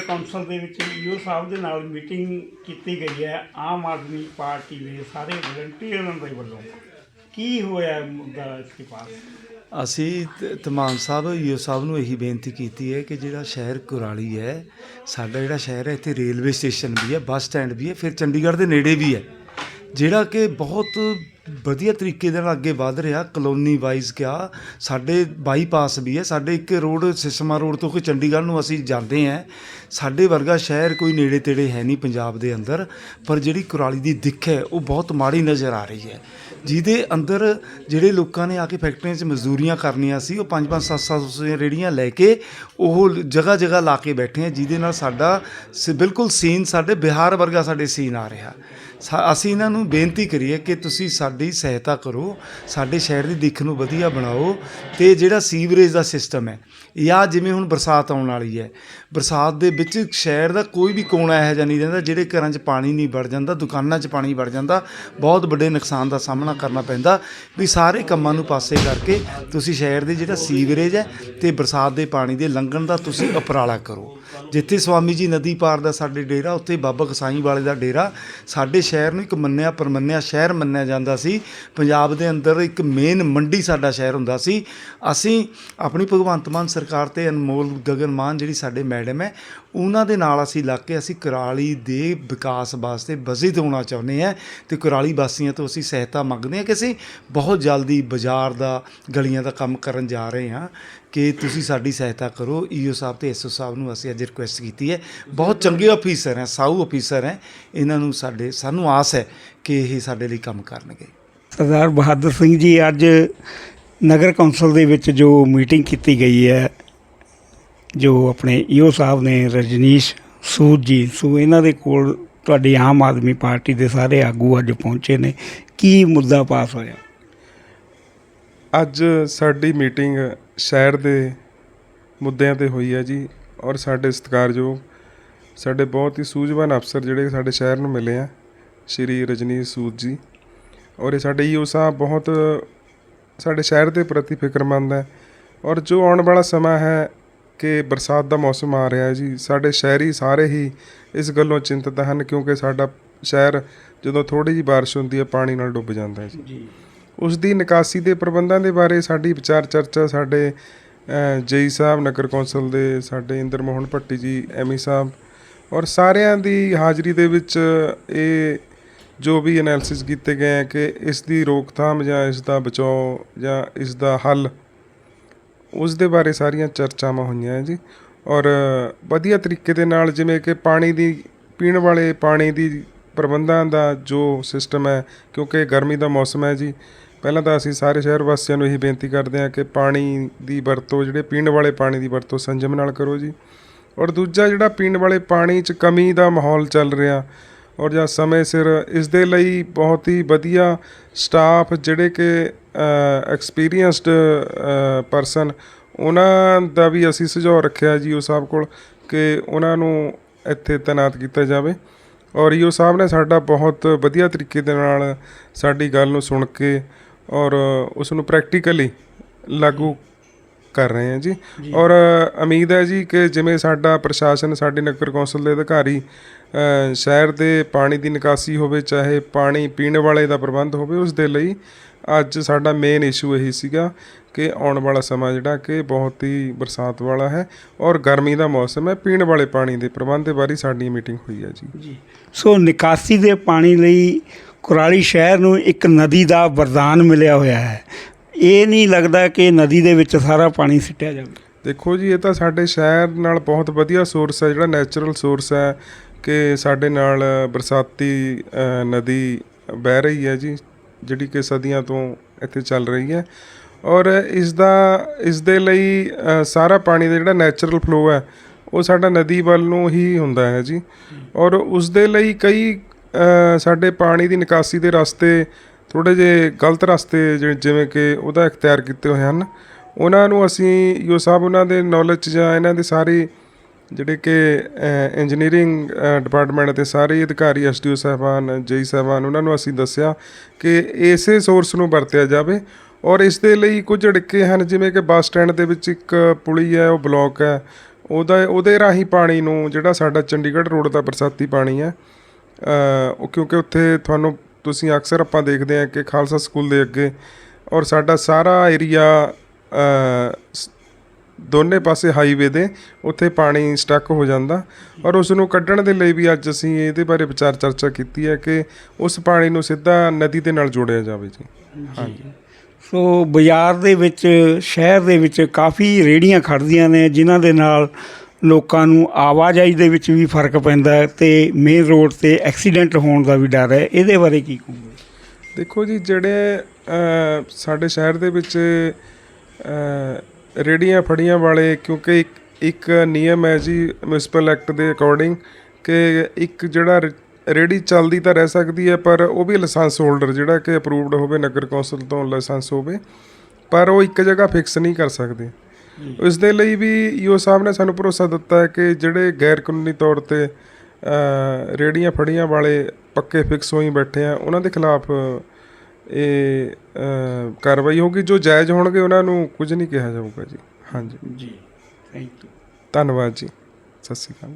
Council ਦੇ ਵਿੱਚ you ਸਾਹਿਬ ਦੇ ਨਾਲ ਮੀਟਿੰਗ ਕੀਤੀ ਗਈ ਹੈ। ਆਮ ਆਦਮੀ ਪਾਰਟੀ ਦੇ ਸਾਰੇ ਵਲੰਟੀਅਰਾਂ ਦੇ ਵੱਲੋਂ। ਕੀ ਹੋਇਆ ਮੁੱਦਾ ਇਸ ਦੇ ਪਾਸ? ਅਸੀਂ ਤਮਾਮ ਤਮਾਨ ਸਾਹਿਬ ਯੂ ਸਾਹਿਬ ਨੂੰ ਇਹੀ ਬੇਨਤੀ ਕੀਤੀ ਹੈ ਕਿ ਜਿਹੜਾ ਸ਼ਹਿਰ ਕੁਰਾਲੀ ਹੈ, ਸਾਡਾ ਜਿਹੜਾ ਸ਼ਹਿਰ ਹੈ, ਇੱਥੇ ਰੇਲਵੇ ਸਟੇਸ਼ਨ ਵੀ ਹੈ, ਬੱਸ ਸਟੈਂਡ ਵੀ ਹੈ, ਫਿਰ ਚੰਡੀਗੜ੍ਹ ਦੇ ਨੇੜੇ ਵੀ ਹੈ। ਜਿਹੜਾ ਕਿ ਬਹੁਤ ਵਧੀਆ ਤਰੀਕੇ ਦੇ ਨਾਲ ਅੱਗੇ ਵਧ ਰਿਹਾ ਕਲੋਨੀ ਵਾਈਜ਼ ਕਿਆ, ਸਾਡੇ ਬਾਈਪਾਸ ਵੀ ਹੈ, ਸਾਡੇ ਇੱਕ ਰੋਡ ਸਿਸਮਾ ਰੋਡ ਤੋਂ ਕਿ ਚੰਡੀਗੜ੍ਹ ਨੂੰ ਅਸੀਂ ਜਾਂਦੇ ਹਾਂ, ਸਾਡੇ ਵਰਗਾ ਸ਼ਹਿਰ ਕੋਈ ਨੇੜੇ ਤੇੜੇ ਹੈ ਨਹੀਂ ਪੰਜਾਬ ਦੇ ਅੰਦਰ, ਪਰ ਜਿਹੜੀ ਕੁਰਾਲੀ ਦੀ ਦਿੱਖ ਹੈ, ਉਹ ਬਹੁਤ ਮਾੜੀ ਨਜ਼ਰ ਆ ਰਹੀ ਹੈ। ਜਿਹਦੇ ਅੰਦਰ ਜਿਹੜੇ ਲੋਕਾਂ ਨੇ ਆ ਕੇ ਫੈਕਟਰੀਆਂ 'ਚ ਮਜ਼ਦੂਰੀਆਂ ਕਰਨੀਆਂ ਸੀ, ਉਹ ਪੰਜ ਪੰਜ ਸੱਤ ਸੱਤ ਸੌ ਦੀਆਂ ਰੇੜੀਆਂ ਲੈ ਕੇ ਉਹ ਜਗ੍ਹਾ ਜਗ੍ਹਾ ਲਾ ਕੇ ਬੈਠੇ ਆ, ਜਿਹਦੇ ਨਾਲ ਸਾਡਾ ਸ- ਬਿਲਕੁਲ ਸੀਨ ਸਾਡੇ ਬਿਹਾਰ ਵਰਗਾ ਸਾਡੇ ਸੀਨ ਆ ਰਿਹਾ। ਅਸੀਂ ਇਹਨਾਂ ਨੂੰ ਬੇਨਤੀ ਕਰੀਏ ਕਿ ਤੁਸੀਂ ਸਾਡੀ ਸਹਾਇਤਾ ਕਰੋ, ਸਾਡੇ ਸ਼ਹਿਰ ਦੀ ਦਿੱਖ ਨੂੰ ਵਧੀਆ ਬਣਾਓ ਤੇ ਜਿਹੜਾ ਸੀਵਰੇਜ ਦਾ ਸਿਸਟਮ ਹੈ, ਜਾਂ ਜਿਵੇਂ ਹੁਣ ਬਰਸਾਤ ਆਉਣ ਵਾਲੀ ਹੈ, ਬਰਸਾਤ ਦੇ ਵਿੱਚ ਸ਼ਹਿਰ ਦਾ ਕੋਈ ਵੀ ਕੋਨਾ ਇਹੋ ਜਿਹਾ ਨਹੀਂ ਰਹਿੰਦਾ, ਜਿਹੜੇ ਘਰਾਂ 'ਚ ਪਾਣੀ ਨਹੀਂ ਵੜ ਜਾਂਦਾ, ਦੁਕਾਨਾਂ 'ਚ ਪਾਣੀ ਵੜ ਜਾਂਦਾ, ਬਹੁਤ ਵੱਡੇ ਨੁਕਸਾਨ ਦਾ ਸਾਹਮਣਾ ਕਰਨਾ ਪੈਂਦਾ ਵੀ ਸਾਰੇ ਕੰਮਾਂ ਨੂੰ ਪਾਸੇ ਕਰਕੇ ਤੁਸੀਂ ਸ਼ਹਿਰ ਦੇ ਜਿਹੜਾ ਸੀਵਰੇਜ ਹੈ ਤੇ ਬਰਸਾਤ ਦੇ ਪਾਣੀ ਦੇ ਲੰਘਣ ਦਾ ਤੁਸੀਂ ਉਪਰਾਲਾ ਕਰੋ। ਜਿੱਥੇ ਸਵਾਮੀ ਜੀ ਨਦੀ ਪਾਰ ਦਾ ਸਾਡੇ ਡੇਰਾ, ਉੱਥੇ ਬਾਬਾ ਕਸਾਈ ਵਾਲੇ ਦਾ ਡੇਰਾ, ਸਾਡੇ ਸ਼ਹਿਰ ਨੂੰ ਇੱਕ ਮੰਨਿਆ ਪਰਮੰਨਿਆ ਸ਼ਹਿਰ ਮੰਨਿਆ ਜਾਂਦਾ ਸੀ। ਪੰਜਾਬ ਦੇ ਅੰਦਰ ਇੱਕ ਮੇਨ ਮੰਡੀ ਸਾਡਾ ਸ਼ਹਿਰ ਹੁੰਦਾ ਸੀ। ਅਸੀਂ ਆਪਣੀ ਭਗਵੰਤ ਮਾਨ ਸਰਕਾਰ ਤੇ ਅਨਮੋਲ ਗਗਨ ਮਾਨ ਜਿਹੜੀ ਸਾਡੇ ਮੈਡਮ ਹੈ, ਉਹਨਾਂ ਦੇ ਨਾਲ ਅਸੀਂ ਲੱਗ ਕੇ ਅਸੀਂ ਕੁਰਾਲੀ ਦੇ ਵਿਕਾਸ ਵਾਸਤੇ ਵਜ਼ਿਦ ਹੋਣਾ ਚਾਹੁੰਦੇ ਹਾਂ ਤੇ ਕੁਰਾਲੀ ਵਾਸੀਆਂ ਤੋਂ ਅਸੀਂ ਸਹਾਇਤਾ ਮੰਗਦੇ ਹਾਂ ਕਿ ਅਸੀਂ ਬਹੁਤ ਜਲਦੀ ਬਾਜ਼ਾਰ ਦਾ, ਗਲੀਆਂ ਦਾ ਕੰਮ ਕਰਨ ਜਾ ਰਹੇ ਹਾਂ। ਕਿ ਤੁਸੀਂ ਸਾਡੀ ਸਹਾਇਤਾ ਕਰੋ। ਈਓ ਸਾਹਿਬ ਤੇ ਐਸਓ ਸਾਹਿਬ ਨੂੰ ਅਸੀਂ ਅੱਜ ਰਿਕੁਐਸਟ ਕੀਤੀ ਹੈ। ਬਹੁਤ ਚੰਗੇ ਅਫੀਸਰ ਹੈ ਸਾਊ ਅਫੀਸਰ ਹੈ। ਇਹਨਾਂ ਨੂੰ ਸਾਡੇ ਸਾਨੂੰ ਆਸ ਹੈ ਕਿ ਇਹ ਸਾਡੇ ਲਈ ਕੰਮ ਕਰਨਗੇ। ਸਰਦਾਰ ਬਹਾਦਰ ਸਿੰਘ ਜੀ ਅੱਜ ਨਗਰ ਕੌਂਸਲ ਦੇ ਵਿੱਚ ਜੋ ਮੀਟਿੰਗ ਕੀਤੀ ਗਈ ਹੈ ਜੋ ਆਪਣੇ ਈਓ ਸਾਹਿਬ ਨੇ ਰਜਨੀਸ਼ ਸੂਦ ਜੀ ਸੋ ਇਹਨਾਂ ਦੇ ਕੋਲ ਤੁਹਾਡੀ ਆਮ ਆਦਮੀ ਪਾਰਟੀ ਦੇ ਸਾਰੇ ਆਗੂ ਅੱਜ ਪਹੁੰਚੇ ਨੇ। ਕੀ ਮੁੱਦਾ ਪਾਸ ਹੋਇਆ? ਅੱਜ ਸਾਡੀ ਮੀਟਿੰਗ ਸ਼ਹਿਰ ਦੇ ਮੁੱਦਿਆਂ ਤੇ ਹੋਈ ਹੈ ਜੀ ਔਰ ਸਾਡੇ ਸਤਿਕਾਰਯੋਗ, ਸਾਡੇ ਬਹੁਤ ਹੀ ਸੂਝਵਾਨ ਅਫਸਰ ਜਿਹੜੇ ਸਾਡੇ ਸ਼ਹਿਰ ਨੂੰ ਮਿਲੇ ਆ, ਸ਼੍ਰੀ ਰਜਨੀਸ਼ ਸੂਦ ਜੀ। ਔਰ ਇਹ ਸਾਡੇ ਈਓ ਸਾਹਿਬ ਬਹੁਤ ਸਾਡੇ ਸ਼ਹਿਰ ਦੇ ਪ੍ਰਤੀ ਫਿਕਰਮੰਦ ਹੈ। ਔਰ ਜੋ ਆਉਣ ਵਾਲਾ ਸਮਾਂ ਹੈ ਕਿ ਬਰਸਾਤ ਦਾ ਮੌਸਮ ਆ ਰਿਹਾ ਹੈ ਜੀ, ਸਾਡੇ ਸ਼ਹਿਰੀ ਸਾਰੇ ਹੀ ਇਸ ਗੱਲੋਂ ਚਿੰਤਤ ਹਨ ਕਿਉਂਕਿ ਸਾਡਾ ਸ਼ਹਿਰ ਜਦੋਂ ਥੋੜੀ ਜਿਹੀ ਬਾਰਿਸ਼ ਹੁੰਦੀ ਹੈ, ਪਾਣੀ ਨਾਲ ਡੁੱਬ ਜਾਂਦਾ ਹੈ ਜੀ। ਉਸ ਦੀ ਨਿਕਾਸੀ ਦੇ ਪ੍ਰਬੰਧਾਂ ਦੇ ਬਾਰੇ ਸਾਡੀ ਵਿਚਾਰ ਚਰਚਾ ਸਾਡੇ ਜੇਈ ਸਾਹਿਬ, ਨਗਰ ਕੌਂਸਲ ਦੇ ਸਾਡੇ ਇੰਦਰ ਮੋਹਨ ਭੱਟੀ ਜੀ ਐਮਈ ਸਾਹਿਬ ਔਰ ਸਾਰਿਆਂ ਦੀ ਹਾਜ਼ਰੀ ਦੇ ਵਿੱਚ ਇਹ ਜੋ ਵੀ ਐਨਾਲਿਸਿਸ ਕੀਤੇ ਗਏ ਹੈ ਕਿ ਇਸ ਦੀ ਰੋਕਥਾਮ ਜਾਂ ਇਸ ਦਾ ਬਚਾਓ ਜਾਂ ਇਸ ਦਾ ਹੱਲ, ਉਸ ਦੇ ਬਾਰੇ ਸਾਰੀਆਂ ਚਰਚਾਵਾਂ ਹੋਈਆਂ ਹੈ ਜੀ ਔਰ ਵਧੀਆ ਤਰੀਕੇ ਦੇ ਨਾਲ ਜਿਵੇਂ ਕਿ ਪਾਣੀ ਦੀ, ਪੀਣ ਵਾਲੇ ਪਾਣੀ ਦੀ ਪ੍ਰਬੰਧਾਂ ਦਾ ਜੋ ਸਿਸਟਮ ਹੈ ਕਿਉਂਕਿ ਗਰਮੀ ਦਾ ਮੌਸਮ ਹੈ ਜੀ ਪਹਿਲਾਂ ਤਾਂ ਅਸੀਂ ਸਾਰੇ ਸ਼ਹਿਰ ਵਾਸੀਆਂ ਨੂੰ ਇਹੀ ਬੇਨਤੀ ਕਰਦੇ ਹਾਂ ਕਿ ਪਾਣੀ ਦੀ ਵਰਤੋਂ, ਜਿਹੜੇ ਪੀਣ ਵਾਲੇ ਪਾਣੀ ਦੀ ਵਰਤੋਂ ਸੰਜਮ ਨਾਲ ਕਰੋ ਜੀ। ਔਰ ਦੂਜਾ ਜਿਹੜਾ ਪੀਣ ਵਾਲੇ ਪਾਣੀ 'ਚ ਕਮੀ ਦਾ ਮਾਹੌਲ ਚੱਲ ਰਿਹਾ ਔਰ ਜਾਂ ਸਮੇਂ ਸਿਰ, ਇਸ ਦੇ ਲਈ ਬਹੁਤ ਹੀ ਵਧੀਆ ਸਟਾਫ ਜਿਹੜੇ ਕਿ ਐਕਸਪੀਰੀਅੰਸਡ ਪਰਸਨ ਉਹਨਾਂ ਦਾ ਵੀ ਅਸੀਂ ਸੁਝਾਅ ਰੱਖਿਆ ਜੀ ਉਹ ਸਾਹਿਬ ਕੋਲ ਕਿ ਉਹਨਾਂ ਨੂੰ ਇੱਥੇ ਤਾਇਨਾਤ ਕੀਤਾ ਜਾਵੇ। ਔਰ ਈਓ ਸਾਹਿਬ ਨੇ ਸਾਡਾ ਬਹੁਤ ਵਧੀਆ ਤਰੀਕੇ ਦੇ ਨਾਲ ਸਾਡੀ ਗੱਲ ਨੂੰ ਸੁਣ ਕੇ ਔਰ ਉਸ ਨੂੰ ਪ੍ਰੈਕਟੀਕਲੀ ਲਾਗੂ ਕਰ ਰਹੇ ਹਾਂ ਜੀ। ਔਰ ਉਮੀਦ ਹੈ ਜੀ ਕਿ ਜਿਵੇਂ ਸਾਡਾ ਪ੍ਰਸ਼ਾਸਨ ਸਾਡੇ ਨਗਰ ਕੌਂਸਲ ਦੇ ਅਧਿਕਾਰੀ ਸ਼ਹਿਰ ਦੇ ਪਾਣੀ ਦੀ ਨਿਕਾਸੀ ਹੋਵੇ ਚਾਹੇ ਪਾਣੀ ਪੀਣ ਵਾਲੇ ਦਾ ਪ੍ਰਬੰਧ ਹੋਵੇ ਉਸ ਦੇ ਲਈ ਅੱਜ ਸਾਡਾ ਮੇਨ ਇਸ਼ੂ ਇਹੀ ਸੀਗਾ ਕਿ ਆਉਣ ਵਾਲਾ ਸਮਾਂ ਜਿਹੜਾ ਕਿ ਬਹੁਤ ਹੀ ਬਰਸਾਤ ਵਾਲਾ ਹੈ ਔਰ ਗਰਮੀ ਦਾ ਮੌਸਮ ਹੈ। ਪੀਣ ਵਾਲੇ ਪਾਣੀ ਦੇ ਪ੍ਰਬੰਧ ਦੇ ਬਾਰੇ ਸਾਡੀ ਮੀਟਿੰਗ ਹੋਈ ਹੈ ਜੀ। ਜੀ। ਸੋ ਨਿਕਾਸੀ ਦੇ ਪਾਣੀ ਲਈ ਕੁਰਾਲੀ ਸ਼ਹਿਰ ਨੂੰ ਇੱਕ ਨਦੀ ਦਾ ਵਰਦਾਨ ਮਿਲਿਆ ਹੋਇਆ ਹੈ। ਇਹ ਨਹੀਂ ਲੱਗਦਾ ਕਿ ਨਦੀ ਦੇ ਵਿੱਚ ਸਾਰਾ ਪਾਣੀ ਸਿੱਟਿਆ ਜਾਵੇ। ਦੇਖੋ ਜੀ, ਇਹ ਤਾਂ ਸਾਡੇ ਸ਼ਹਿਰ ਨਾਲ ਬਹੁਤ ਵਧੀਆ ਸੋਰਸ ਹੈ, ਜਿਹੜਾ ਨੈਚੁਰਲ ਸੋਰਸ ਹੈ ਕਿ ਸਾਡੇ ਨਾਲ ਬਰਸਾਤੀ ਨਦੀ ਬਹਿ ਰਹੀ ਹੈ ਜੀ, ਜਿਹੜੀ ਕਿ ਸਦੀਆਂ ਤੋਂ ਇੱਥੇ ਚੱਲ ਰਹੀ ਹੈ। ਔਰ ਇਸ ਦਾ, ਇਸ ਦੇ ਲਈ ਸਾਰਾ ਪਾਣੀ ਦਾ ਜਿਹੜਾ ਨੈਚੁਰਲ ਫਲੋ ਹੈ, ਉਹ ਸਾਡਾ ਨਦੀ ਵੱਲ ਨੂੰ ਹੀ ਹੁੰਦਾ ਹੈ ਜੀ। ਔਰ ਉਸ ਦੇ ਲਈ ਕਈ ਸਾਡੇ ਪਾਣੀ ਦੀ ਨਿਕਾਸੀ ਦੇ ਰਸਤੇ ਥੋੜੇ ਜਿਹੇ ਗਲਤ ਰਸਤੇ ਜਿ- ਜਿਵੇਂ ਕਿ ਉਹਦਾ ਇਖਤਿਆਰ ਕੀਤੇ ਹੋਏ ਹਨ। ਉਹਨਾਂ ਨੂੰ ਅਸੀਂ ਯੋ ਸਾਹਿਬ ਉਹਨਾਂ ਦੇ ਨੌਲੇਜ ਜਾਂ ਇਹਨਾਂ ਦੇ ਸਾਰੇ ਜਿਹੜੇ ਕਿ ਇੰਜੀਨੀਅਰਿੰਗ ਡਿਪਾਰਟਮੈਂਟ ਦੇ ਸਾਰੇ ਅਧਿਕਾਰੀ ਐਸਡੀਓ ਸਾਹਿਬਾਨ, ਜੇਈ ਸਾਹਿਬਾਨ, ਉਹਨਾਂ ਨੂੰ ਅਸੀਂ ਦੱਸਿਆ ਕਿ ਇਸੇ ਸੋਰਸ ਨੂੰ ਵਰਤਿਆ ਜਾਵੇ ਔਰ ਇਸ ਦੇ ਲਈ ਕੁਝ ਅੜਿੱਕੇ ਹਨ, ਜਿਵੇਂ ਕਿ ਬੱਸ ਸਟੈਂਡ ਦੇ ਵਿੱਚ ਇੱਕ ਪੁਲੀ ਹੈ, ਉਹ ਬਲੌਕ ਹੈ। ਉਹਦਾ, ਉਹਦੇ ਰਾਹੀਂ ਪਾਣੀ ਨੂੰ ਜਿਹੜਾ ਸਾਡਾ ਚੰਡੀਗੜ੍ਹ ਰੋਡ ਦਾ ਬਰਸਾਤੀ ਪਾਣੀ ਹੈ ਉਹ ਕਿਉਂਕਿ ਉੱਥੇ ਤੁਹਾਨੂੰ ਤੁਸੀਂ ਅਕਸਰ ਆਪਾਂ ਦੇਖਦੇ ਹਾਂ ਕਿ ਖਾਲਸਾ ਸਕੂਲ ਦੇ ਅੱਗੇ ਔਰ ਸਾਡਾ ਸਾਰਾ ਏਰੀਆ ਦੋਨੇ ਪਾਸੇ ਹਾਈਵੇ ਦੇ, ਉੱਥੇ ਪਾਣੀ ਸਟਕ ਹੋ ਜਾਂਦਾ ਔਰ ਉਸ ਨੂੰ ਕੱਢਣ ਦੇ ਲਈ ਵੀ ਅੱਜ ਅਸੀਂ ਇਹਦੇ ਬਾਰੇ ਵਿਚਾਰ ਚਰਚਾ ਕੀਤੀ ਹੈ ਕਿ ਉਸ ਪਾਣੀ ਨੂੰ ਸਿੱਧਾ ਨਦੀ ਦੇ ਨਾਲ ਜੋੜਿਆ ਜਾਵੇ ਜੀ। ਹਾਂਜੀ। ਸੋ ਬਾਜ਼ਾਰ ਦੇ ਵਿੱਚ, ਸ਼ਹਿਰ ਦੇ ਵਿੱਚ ਕਾਫੀ ਰੇੜੀਆਂ ਖੜਦੀਆਂ ਨੇ, ਜਿਨ੍ਹਾਂ ਦੇ ਨਾਲ ਲੋਕਾਂ ਨੂੰ ਆਵਾਜਾਈ ਦੇ ਵਿੱਚ ਵੀ ਫ਼ਰਕ ਪੈਂਦਾ ਹੈ ਤੇ ਮੇਨ ਰੋਡ ਤੇ ਐਕਸੀਡੈਂਟ ਹੋਣ ਦਾ ਵੀ ਡਰ ਹੈ। ਇਹਦੇ ਬਾਰੇ ਕੀ ਕਹੋਗੇ? ਦੇਖੋ ਜੀ ਜਿਹੜੇ ਸਾਡੇ ਸ਼ਹਿਰ ਦੇ ਵਿੱਚ ਅ, ਰੇੜੀਆਂ ਫੜੀਆਂ ਵਾਲੇ ਕਿਉਂਕਿ ਇੱਕ ਇੱਕ ਨਿਯਮ ਹੈ ਜੀ ਮਿਊਨਿਸਪਲ ਐਕਟ ਦੇ ਅਕੋਰਡਿੰਗ ਕਿ ਇੱਕ ਜਿਹੜਾ ਰ- ਰੇੜੀ ਚੱਲਦੀ ਤਾਂ ਰਹਿ ਸਕਦੀ ਹੈ ਪਰ ਉਹ ਵੀ ਲਾਇਸੈਂਸ ਹੋਲਡਰ ਜਿਹੜਾ ਕਿ ਅਪਰੂਵਡ ਹੋਵੇ ਨਗਰ ਕੌਂਸਲ ਤੋਂ ਲਾਇਸੈਂਸ ਹੋਵੇ ਪਰ ਉਹ ਇੱਕ ਜਗ੍ਹਾ ਫਿਕਸ ਨਹੀਂ ਕਰ ਸਕਦੇ। ਇਸ ਦੇ ਲਈ ਵੀ ਈਓ ਸਾਹਿਬ ਨੇ ਸਾਨੂੰ ਭਰੋਸਾ ਦਿੱਤਾ ਹੈ ਕਿ ਜਿਹੜੇ ਗੈਰ ਕਾਨੂੰਨੀ ਤੌਰ ਤੇ ਰੇੜੀਆਂ ਫੜੀਆਂ ਵਾਲੇ ਪੱਕੇ ਫਿਕਸ ਹੋਈ ਬੈਠੇ ਆ ਉਹਨਾਂ ਦੇ ਖਿਲਾਫ ਇਹ ਕਾਰਵਾਈ ਹੋਗੀ ਜੋ ਜਾਇਜ਼ ਹੋਣਗੇ ਉਹਨਾਂ ਨੂੰ ਕੁਝ ਨਹੀਂ ਕਿਹਾ ਜਾਊਗਾ ਜੀ। ਹਾਂਜੀ। ਜੀ ਥੈਂਕ ਯੂ ਧੰਨਵਾਦ ਜੀ। ਸਤਿ ਸ਼੍ਰੀ ਅਕਾਲ।